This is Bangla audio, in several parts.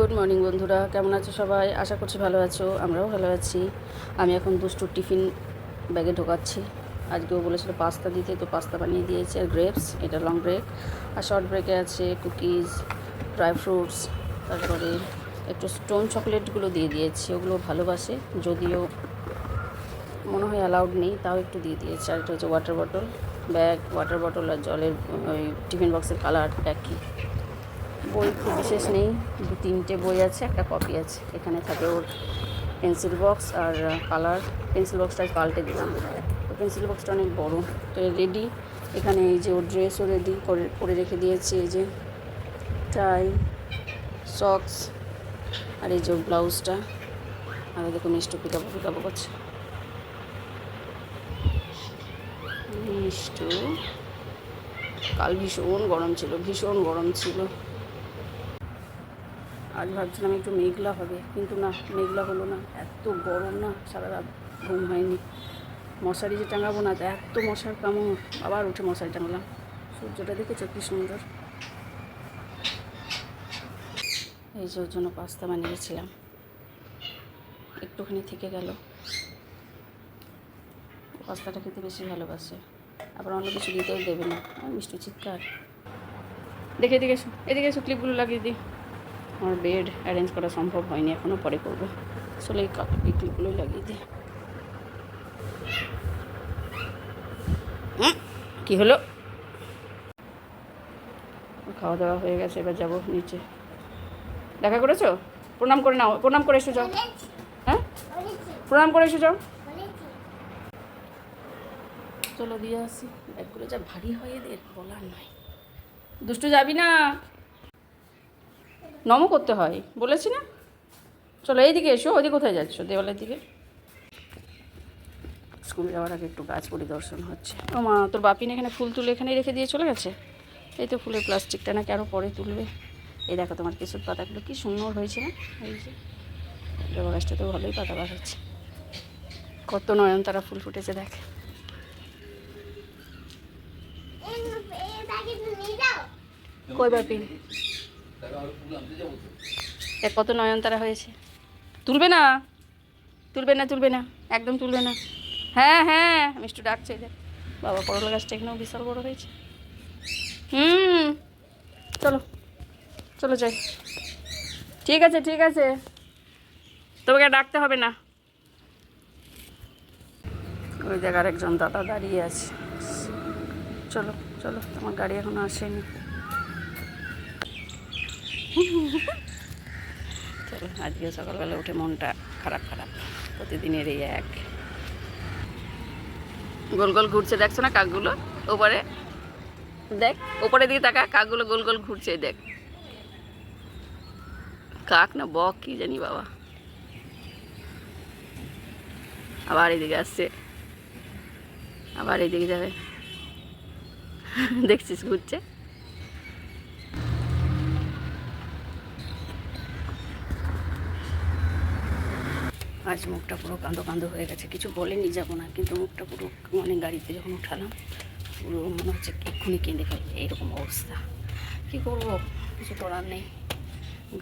গুড মর্নিং বন্ধুরা, কেমন আছো সবাই? আশা করছি ভালো আছো, আমরাও ভালো আছি। আমি এখন দুষ্টুর টিফিন ব্যাগে ঢোকাচ্ছি। আজকেও বলেছিল পাস্তা দিতে, তো পাস্তা বানিয়ে দিয়েছি আর গ্রেপস, এটা লং ব্রেক। আর শর্ট ব্রেকে আছে কুকিজ, ড্রাই ফ্রুটস, তারপরে একটু স্টোন চকলেটগুলো দিয়ে দিয়েছি, ওগুলো ভালোবাসে, যদিও মনে হয় অ্যালাউড নেই, তাও একটু দিয়ে দিয়েছি। আর এটা হচ্ছে water bottle, bag, water bottle আর জলের, ওই টিফিন বক্সের কালার একই। বই খুব বিশেষ নেই। দু তিনটে বই আছে, একটা কপি আছে। এখানে থাকে ওর পেন্সিল বক্স আর কালার পেন্সিল বক্সটা পাল্টে দিলাম। তো পেন্সিল বক্সটা অনেক বড়। তো রেডি এখানে এই যে ওর ড্রেসও রেডি করে করে রেখে দিয়েছি। এই যে টাই সক্স আর এই যে ব্লাউজটা আর ওই দেখো মিষ্টু পিকাবো পিকাবো করছে। মিষ্টু, কাল ভীষণ গরম ছিল, ভীষণ গরম ছিল। আজ ভাবছিলাম একটু মেঘলা হবে, কিন্তু না, মেঘলা হলো না। এত গরম না, সারা রাত ঘুম হয়নি। মশারি যে টাঙাবো না এত মশার কামড়। আবার উঠে মশারি টাঙালাম। সূর্যটা দেখেছ কি সুন্দর? এই যে ওর জন্য পাস্তা বানিয়েছিলাম। একটুখানি থেকে গেল। পাস্তাটা খেতে বেশি ভালোবাসে। আবার অন্য কিছু দিতেও দেবে না। মিষ্টি চিৎকার। দেখে এসো, এদিকে এসো ক্লিপগুলো লাগিয়ে দিই। আমার বেড অ্যারেঞ্জ করা সম্ভব হয়নি এখনও পরে করব। আসলে এই কাপ এই ক্লিপগুলোই লাগিয়ে দিই। কী হলো? খাওয়া দাওয়া হয়ে গেছে, এবার যাব নিচে। দেখা করেছ? প্রণাম করে নাও, প্রণাম করে এসো যাও। হ্যাঁ? প্রণাম করে এসো যাও। চলো দিয়ে আসি। ব্যাগগুলো যা ভারী হয় এদের, বলার নয়। দুষ্টু যাবি না? নমও করতে হয়। বলেছি না? চলো এইদিকে এসো ওইদিকে কোথায় যাচ্ছ? দেওয়ালের দিকে। স্কুল যাওয়ার আগে একটু গাছ পরিদর্শন হচ্ছে। ও মা তোর বাপিন এখানে ফুল তুলে এখানেই রেখে দিয়ে চলে গেছে? এই তো ফুলের প্লাস্টিকটা নাকি আরও পরে তুলবে? এই দেখো তোমার কিছুর পাতাগুলো কি সুন্দর হয়েছে না? এই যে জবা গাছটা তো ভালোই পাতা বার হচ্ছে। কত নয়নতারা ফুল ফুটেছে দেখ। কই বাপিন? দেখ কত নয়নতারা হয়েছে। তুলবে না। তুলবে না তুলবে না। একদম তুলবে না। হ্যাঁ হ্যাঁ মিষ্টু ডাকছে, দেখ। বাবা করলা গাছটা এখানেও বিশাল বড় হয়েছে। হুম, চলো চলো যাই। ঠিক আছে ঠিক আছে। তোমাকে ডাকতে হবে না। ওই জায়গার একজন দাদা দাঁড়িয়ে আছে। চলো চলো, তোমার গাড়ি এখনও আসেনি। চলো, আজকে সকালবেলা উঠে মনটা খারাপ খারাপ। প্রতিদিনের এই এক। গোল গোল ঘুরছে, দেখছ না কাকগুলো? ওপরে। দেখ, ওপরে দিকে তাকা কাকগুলো গোল গোল ঘুরছে দেখ। কাক না বক, কি জানি বাবা। আবার এদিকে আসছে। আবার এদিকে যাবে। দেখছিস, ঘুরছে। আজ মুখটা পুরো কাঁদো কাঁদো হয়ে গেছে। কিছু বলেনি যাব না, কিন্তু মুখটা পুরো মানে গাড়িতে যখন উঠালাম, পুরো মনে হচ্ছে এক্ষুনি কেঁদে ফেলবে, এইরকম অবস্থা। কী করব? কিছু করার নেই।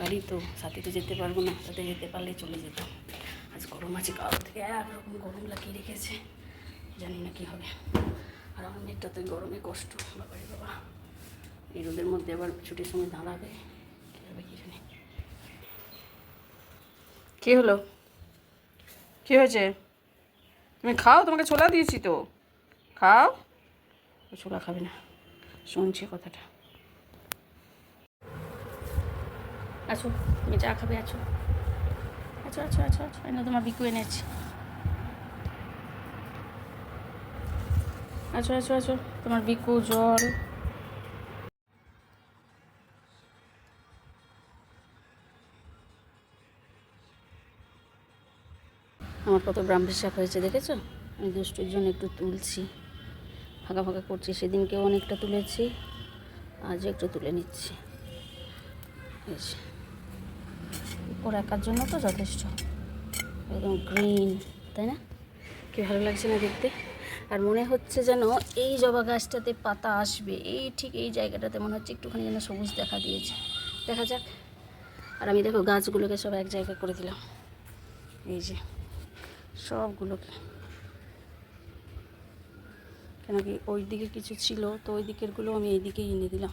গাড়ি তো, সাথে তো যেতে পারব না, সাথে যেতে পারলে চলে যেতাম। আজ গরম আছে, কাল থেকে একরকম গরম লাগিয়ে রেখেছে, জানি না কী হবে। আর আমার মেয়েটা তো গরমে কষ্ট, বাবারে বাবা। এই রোদের মধ্যে আবার ছুটির সময় দাঁড়াবে, কী হবে কী জানি। কী হলো? হয়েছে? তুমি খাও, তোমাকে ছোলা দিয়েছি তো। খাও। ছোলা খাবে না। শুনছি কথাটা। আছো তুমি চা খাবে আছো আছো আছো আছো আছো এনে তোমার বিকু এনেছি আছো। আছো আছো তোমার বিকু, জল। আমার কত ব্রাহ্মী শাক হয়েছে দেখেছ? আমি দুষ্টুর জন্য একটু তুলছি। ফাঁকা ফাঁকা করছি। সেদিনকেও অনেকটা তুলেছি। আজও একটু তুলে নিচ্ছি। ওর একার জন্য তো যথেষ্ট। একদম গ্রিন তাই না? কি ভালো লাগছে না দেখতে? আর মনে হচ্ছে যেন এই জবা গাছটাতে পাতা আসবে। এই ঠিক এই জায়গাটাতে মনে হচ্ছে একটুখানি যেন সবুজ দেখা দিয়েছে। দেখা যাক। আর আমি দেখো গাছগুলোকে সব এক জায়গায় করে দিলাম। এই যে। সবগুলোকে। কেন কি ওই দিকে কিছু ছিল, তো ওই দিকেরগুলো আমি এই দিকেই এনে দিলাম।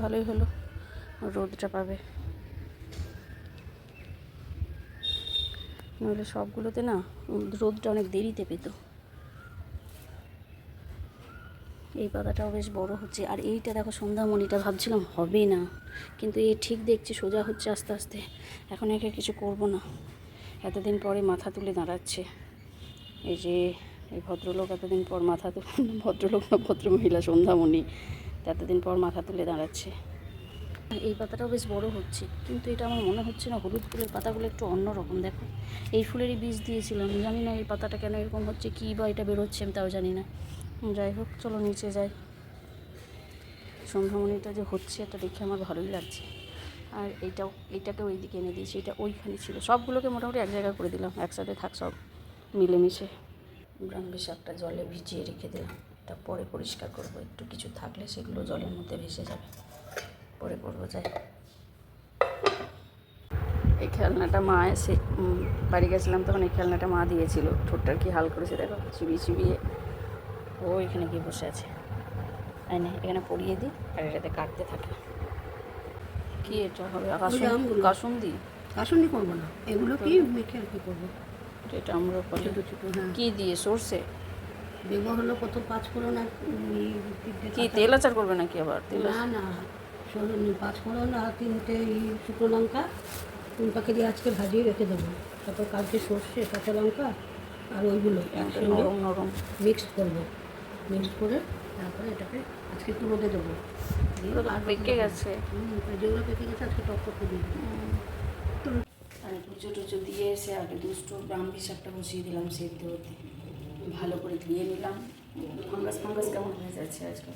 ভালোই হলো, রোদটা পাবে। নইলে সবগুলোতে না রোদটা অনেক দেরিতে পেতো। এই পাতাটাও বেশ বড় হচ্ছে। আর এইটা দেখো, সন্ধ্যামণিটা ভাবছিলাম হবে না, কিন্তু এ ঠিক দেখছি, সোজা হচ্ছে আস্তে আস্তে। এখন একে কিছু করব না। এতদিন পরে মাথা তুলে দাঁড়াচ্ছে। এই যে, এই ভদ্রলোক এতদিন পর মাথা তুলে, ভদ্রলোক না ভদ্রমহিলা সন্ধ্যামণি, এতদিন পর মাথা তুলে দাঁড়াচ্ছে। এই পাতাটাও বেশ বড় হচ্ছে, কিন্তু এটা আমার মনে হচ্ছে না হলুদ ফুলের পাতাগুলো একটু অন্যরকম দেখো। এই ফুলেরই বীজ দিয়েছিলাম, জানি না এই পাতাটা কেন এরকম হচ্ছে, কী বা এটা বেরোচ্ছে আমি তাও জানি না। যাই হোক, চলো নিচে যাই। সন্ধ্যামণিটা যে হচ্ছে, এটা দেখে আমার ভালোই লাগছে। আর এইটাও এইটাকে ওই দিকে এনে দিয়েছি এটা ওইখানে ছিল। সবগুলোকে মোটামুটি এক জায়গায় করে দিলাম একসাথে থাক সব মিলেমিশে। ব্রাহ্মী শাকটা জলে ভিজিয়ে রেখে দিলাম। এটা পরে পরিষ্কার করব একটু কিছু থাকলে সেগুলো জলের মধ্যে ভেসে যাবে। পরে করব যাই। এই খেলনাটা মা এসে বাড়ি গেছিলাম তখন এই খেলনাটা মা দিয়েছিল। ঠোঁটটা কি হাল করেছে দেখো চিবিয়ে চিবিয়ে। ও এখানে গিয়ে বসে আছে। তাই না এখানে পরিয়ে দিই আর এটাতে কাটতে থাকে কি এটা হবে। কাসুন্দি আসনই করব না। এগুলো কি মেখে আর কি করব? এটা আমরা বলি ছোটো ছোটো হ্যাঁ। কি দিয়ে? সর্ষে? দেবো হলো কত পাঁচ ফোড়ন আর কি তেল আচার করবে নাকি আবার? তেল না না। পাঁচ ফোড়ন আর তিনটে শুকনো লঙ্কা। তিন পাখি আজকে ভাজিয়ে রেখে দেবো। তারপর কালকে সর্ষে কাঁচা লঙ্কা আর ওইগুলো একসঙ্গে মিক্সড করব। মিক্সড করে তারপরে এটাকে আজকে একটু রোদে দেবো। পেকে গেছে। যেগুলো পেকে গেছে আজকে টক টক দিয়ে আর পুজো টুজো দিয়ে এসে আগে দুটো ব্রাহ্মী শাকটা বসিয়ে দিলাম সেদ্ধ হতে। ভালো করে ধুয়ে নিলাম। ফাঙ্গাস ফাঙ্গাস কেমন হয়ে যাচ্ছে আজকে?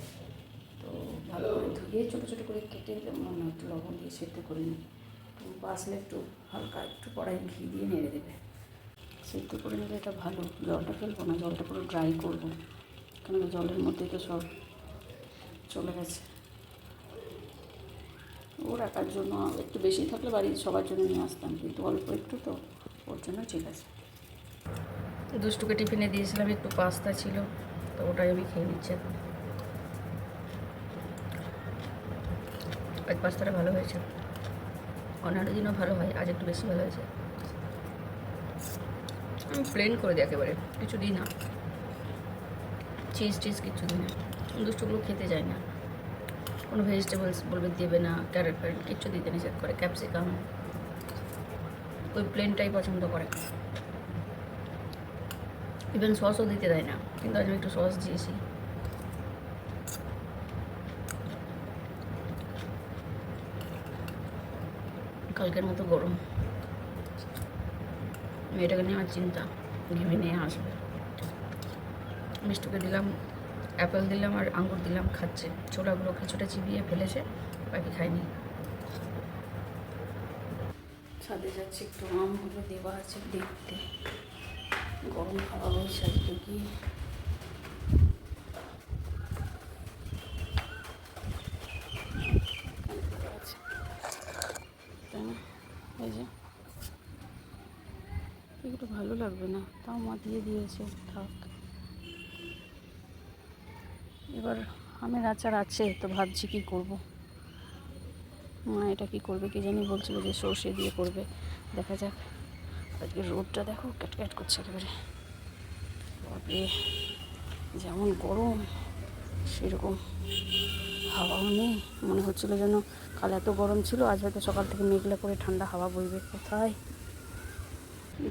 তো ভালো করে ধুয়ে ছোটো ছোটো করে কেটে মানে একটু লবণ দিয়ে সেদ্ধ করে নিই। তো বাসলে একটু হালকা একটু কড়াই ঘি দিয়ে নেড়ে দেবে। সেদ্ধ করে নিলে এটা ভালো। জলটা ফেলব না জলটা পুরো ড্রাই করব। কারণ জলের মধ্যে তো সব চলে গেছে। ও রাখার জন্য একটু বেশি থাকলে বাড়ির সবার জন্য নিয়ে আসতাম, কিন্তু অল্প একটু তো, ওর জন্য ঠিক আছে। দুষ্টুকে টিফিনে দিয়েছিলাম, একটু পাস্তা ছিল, তো ওটাই আমি খেয়ে নিচ্ছি এখন। আজ পাস্তাটা ভালো হয়েছে। অন্যান্য দিনও ভালো হয়, আজ একটু বেশি ভালো হয়েছে। আমি প্লেন করে দিই একেবারে, কিছু দিই না। চিজ টিজ কিছু দিই না দুষ্টুগুলো খেতে যায় না। কোনো ভেজিটেবলস বলবে দেবে না ক্যারেট ফ্যারেট কিচ্ছু দিতে নিষেধ করে ক্যাপসিকাম ওই প্লেনটাই পছন্দ করে। ইভেন সসও দিতে দেয় না, কিন্তু আজ আমি একটু সস দিয়েছি। কালকের মতো গরম। মেয়েটাকে নিয়ে আমার চিন্তা, ঘেমে নিয়ে আসবে মিষ্টুকে দিলাম অ্যাপেল দিলাম আর আঙ্গুর দিলাম, খাচ্ছে। ছোলাগুলো কিছুটা চিবিয়ে ফেলেছে, বাকি খাইনি। ছাদে যাচ্ছে, একটু আম হলো দেওয়া আছে দেখতে। গরম খাওয়া হয়েছে আজকে কি? ভালো লাগবে না, তাও মা দিয়ে দিয়েছে, থাক। এবার আমের আচার আছে, তো ভাবছি কি করব। মা এটা কি করবে কি জানি বলছিল যে সর্ষে দিয়ে করবে। দেখা যাক। আজকে রোদটা দেখো, ক্যাটক্যাট করছে একেবারে। বাপরে, যেমন গরম, সেরকম হাওয়াও নেই। মনে হচ্ছিল যেন কাল এত গরম ছিল, আজ হয়তো সকাল থেকে মেঘলা করে ঠান্ডা হাওয়া বইবে। কোথায়?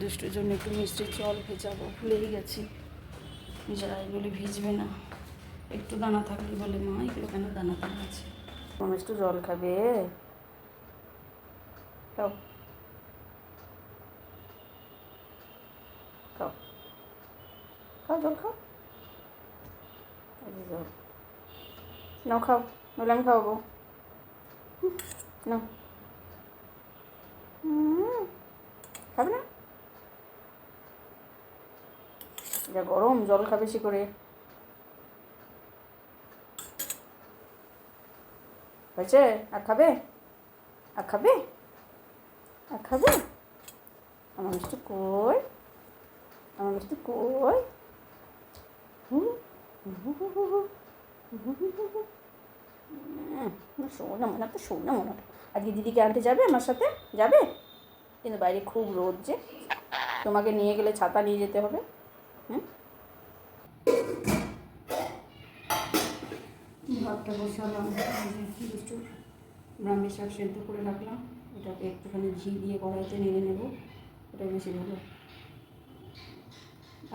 দুষ্টুর জন্য একটু মিষ্টি জল ভেজাবো, ভুলেই গেছি। যাই বলে, ভিজবে না। একটু দানা থাকলে বলে, মা, এগুলো কেন দানা দানা আছে একটু জল খাবে। খাও। খাও। খাও, জল খাও। জল। নাও, খাও। নইলে আমি খাওয়াবো। নাও। খাবে না? যা গরম, জল খা বেশি করে। হয়েছে আর খাবে? আর খাবে? আর খাবে? আমার মিষ্টি কই? আমার মিষ্টি কই? হুম? শোনা মনে তো, শোনা মনে আজকে দিদিকে আনতে যাবে আমার সাথে? যাবে? কিন্তু বাইরে খুব রোদ যে। তোমাকে নিয়ে গেলে ছাতা নিয়ে যেতে হবে। হুম? ভাতটা বসালাম দুষ্টু ব্রাহ্মী শাক সেদ্ধ করে রাখলাম। এটাকে একটুখানি ঘি দিয়ে কড়াইতে নেড়ে নেব ওটাই বেশি ভালো।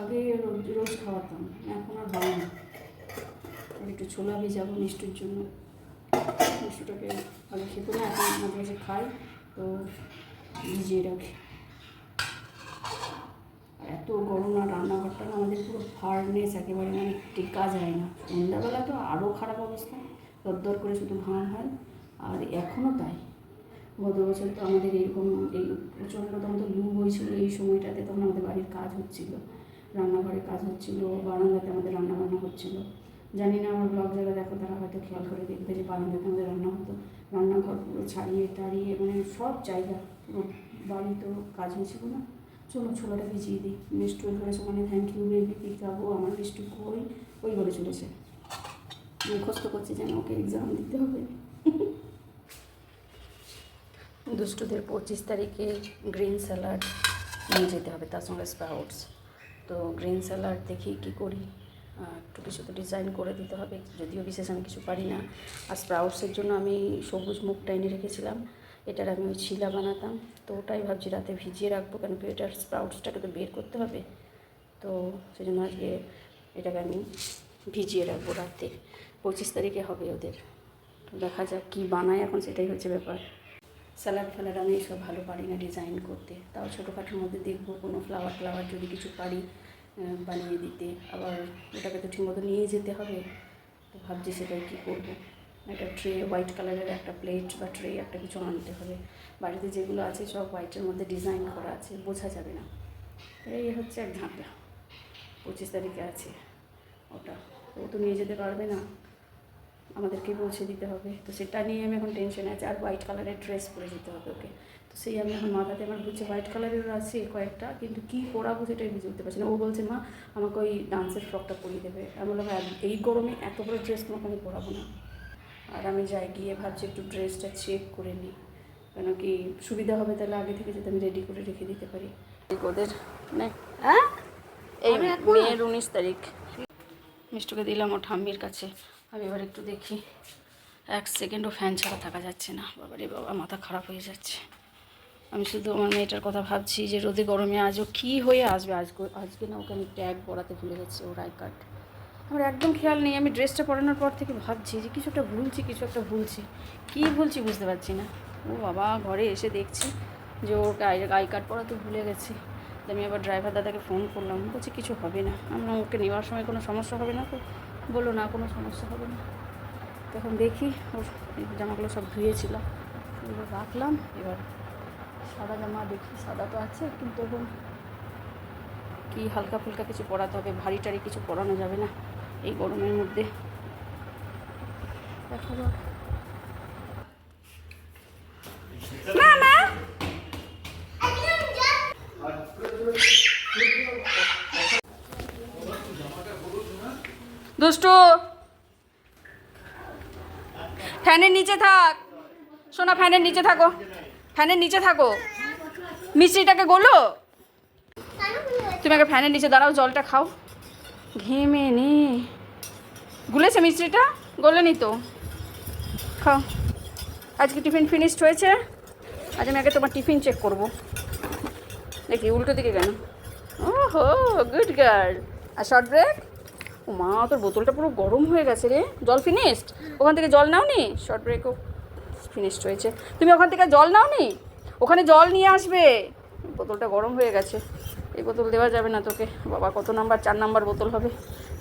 আগে রোজ রোজ খাওয়াতাম, এখন আর হয় না। একটু ছোলা ভেজাবো মিষ্টির জন্য। মিষ্টিটাকে আগে খেতে না এখন মাঝে মাঝে খাই, তো ভিজিয়ে রাখি। এত গরম আর রান্নাঘরটা না আমাদের পুরো ফার্নেস একেবারে মানে টেকা যায় না। সন্ধ্যাবেলা তো আরও খারাপ অবস্থা। দরদর করে শুধু ঘাম হয়, আর এখনও তাই। গত বছর তো আমাদের এরকম এই প্রচণ্ড তখন তো লু হয়েছিল এই সময়টাতে, তখন আমাদের বাড়ির কাজ হচ্ছিল। রান্নাঘরে কাজ হচ্ছিল, বারান্দাতে আমাদের রান্না বান্না হচ্ছিল। জানি না আমার ব্লগ যারা দেখো, তারা হয়তো খেয়াল করে দেখবে যে বারান্দাতে আমাদের রান্না হতো। রান্নাঘর পুরো ছাড়িয়ে টাড়িয়ে মানে সব জায়গা, পুরো বাড়ি তো কাজ হয়েছিল না। চলো ছোলাটা ভিজিয়ে দিই। মিষ্টু ধরে ওখানে থ্যাংক ইউ বেবি পিকাবো আমার মিষ্টু কই ওই বলে চলেছে। মুখস্থ করছি যেন ওকে এক্সাম দিতে হবে। দুষ্টুদের পঁচিশ তারিখে গ্রিন স্যালাড নিয়ে যেতে হবে, তার সঙ্গে স্প্রাউটস তো গ্রিন স্যালাড দেখি কী করি। একটু কিছু তো ডিজাইন করে দিতে হবে, যদিও বিশেষ আমি কিছু পারি না। আর স্প্রাউটসের জন্য আমি সবুজ মুখটা এনে রেখেছিলাম। এটার আমি ওই ছিলা বানাতাম। তো ওটাই ভাবছি রাতে ভিজিয়ে রাখব কেন কি এটার স্প্রাউটসটাকে তো বের করতে হবে। তো সেই জন্য আজকে এটাকে আমি ভিজিয়ে রাখব রাতে। পঁচিশ তারিখে হবে ওদের। দেখা যাক কী বানায় এখন সেটাই হচ্ছে ব্যাপার। স্যালাড ফ্যালাড আমি এসব ভালো পারি না ডিজাইন করতে। তাও ছোটোখাটোর মধ্যে দেখব কোনো ফ্লাওয়ার ফ্লাওয়ার যদি কিছু পারি বানিয়ে দিতে। আবার ওটাকে তো ঠিকমতো নিয়ে যেতে হবে। তো ভাবছি সেটাই কী করব। একটা ট্রে হোয়াইট কালারের একটা প্লেট বা ট্রে একটা কিছু আনতে হবে। বাড়িতে যেগুলো আছে সব হোয়াইটের মধ্যে ডিজাইন করা আছে, বোঝা যাবে না। এই হচ্ছে এক ঝাঁপলা পঁচিশ তারিখে আছে ওটা। ও তো নিয়ে যেতে পারবে না। আমাদেরকে পৌঁছে দিতে হবে। তো সেটা নিয়ে আমি এখন টেনশনে আছি। আর হোয়াইট কালারের ড্রেস পরে যেতে হবে ওকে। তো সেই আমি এখন মাথাতে আমার বুঝছে হোয়াইট কালারেরও আছে কয়েকটা, কিন্তু কী পরাবো সেটাই বুঝে উঠতে পারছি না। ও বলছে, মা, আমাকে ওই ডান্সের ফ্রকটা পরিয়ে দেবে। আমি বললাম এই গরমে এত বড় ড্রেস তোমাকে আমি পরাবো না। আর আমি যাই গিয়ে ভাবছি একটু ড্রেসটা চেক করে নিই। কেন কি সুবিধা হবে তাহলে আগে থেকে যদি আমি রেডি করে রেখে দিতে পারি। ওদের মানে হ্যাঁ? এই মেয়ের উনিশ তারিখ। মিষ্টুকে দিলাম ও ঠাম্মির কাছে। আমি এবার একটু দেখি। এক সেকেন্ডও ফ্যান ছাড়া থাকা যাচ্ছে না। বাবারে বাবা মাথা খারাপ হয়ে যাচ্ছে। আমি শুধু আমার মেয়েটার কথা ভাবছি যে রোদে গরমে আজও কী হয়ে আসবে? আজকে আজকে না ওকে আমি ট্যাগ পড়াতে ভুলে গেছি ওর আই কার্ড। আমার একদম খেয়াল নেই, আমি ড্রেসটা পরানোর পর থেকে ভাবছি যে কিছু একটা ভুলছি, কিছু একটা ভুলছি। কী ভুলছি বুঝতে পারছি না। ও বাবা, ঘরে এসে দেখছি যে ওর আই আই কার্ড তো ভুলে গেছি। আমি আবার ড্রাইভার দাদাকে ফোন করলাম। বলছি, কিছু হবে না। আমরা ওকে নেওয়ার সময় কোনো সমস্যা হবে না তো? বলল, না, কোনো সমস্যা হবে না। তখন দেখি ওর জামাগুলো সব ধুয়েছিলাম এগুলো রাখলাম। এবার সাদা জামা দেখি, সাদা তো আছে, কিন্তু এখন কি হালকা ফুলকা কিছু পরাতে হবে ভারী টারি কিছু পরানো যাবে না। এই গরমের মধ্যে। দুষ্টু। ফ্যানের নিচে থাক। শোনা ফ্যানের নিচে থাকো। ফ্যানের নিচে থাকো। মিস্ত্রিটাকে গোলো। তুমি আগে ফ্যানের নিচে দাঁড়াও, জলটা খাও। ঘেমে নে। গুলেছে মিস্ত্রিটা গোলেনি তো। খাও। আজকে টিফিন ফিনিশড হয়েছে। আজ আমি আগে তোমার টিফিন চেক করব। দেখি, উল্টো দিকে কেন? ও হো গুড গার্ল আর শর্ট ব্রেক ও মা তোর বোতলটা পুরো গরম হয়ে গেছে রে। জল ফিনিশড ওখান থেকে জল নাও নি শর্ট ব্রেকও ফিনিশড হয়েছে। তুমি ওখান থেকে জল নাও নি ওখানে জল নিয়ে আসবে। বোতলটা গরম হয়ে গেছে। এই বোতল দেওয়া যাবে না তোকে। বাবা কত নাম্বার? চার নাম্বার বোতল হবে।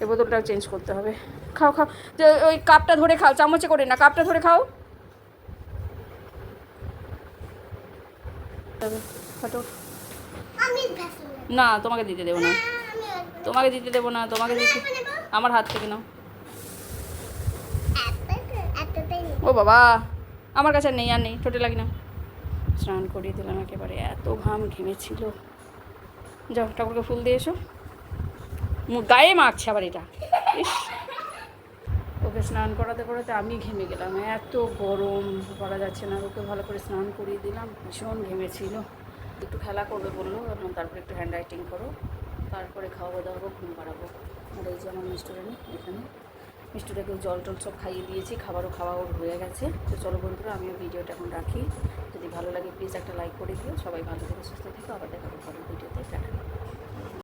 এই বোতলটা চেঞ্জ করতে হবে। খাও খাও। যে ওই কাপটা ধরে খাও চামচে করে না কাপটা ধরে খাও। না তোমাকে দিতে দেবো না। তোমাকে দিতে দেবো না তোমাকে দিতে আমার হাত থেকে নাও। ও বাবা আমার কাছে নেই আর নেই ঠোঁটে লাগি না। স্নান করিয়ে দিলাম একেবারে। এত ঘাম ঘেমেছিল। যাও, ঠাকুরকে ফুল দিয়ে এসো। গায়ে মাখছে আবার এটা। ইস। ওকে স্নান করাতে করাতে আমি ঘেমে গেলাম। এত গরম করা যাচ্ছে না। ওকে ভালো করে স্নান করিয়ে দিলাম। ভীষণ ঘেমেছিল। একটু খেলা করবে বলল এবং তারপরে একটু হ্যান্ড রাইটিং করো। তারপরে খাওয়াবো দাওয়াবো ঘুম পাড়াবো। আর এই যে আমার মিষ্টুরানি এখানে। মিষ্টুটাকে জল টল সব খাইয়ে দিয়েছি। খাবারও খাওয়া ওর হয়ে গেছে। তো চলো বন্ধুরা, আমিও ভিডিওটা এখন রাখি। ভালো লাগে প্লিজ একটা লাইক করে দিও। সবাই ভালো থেকে, সুস্থ থেকে। আবার দেখা পরের ভিডিওতে টাটা।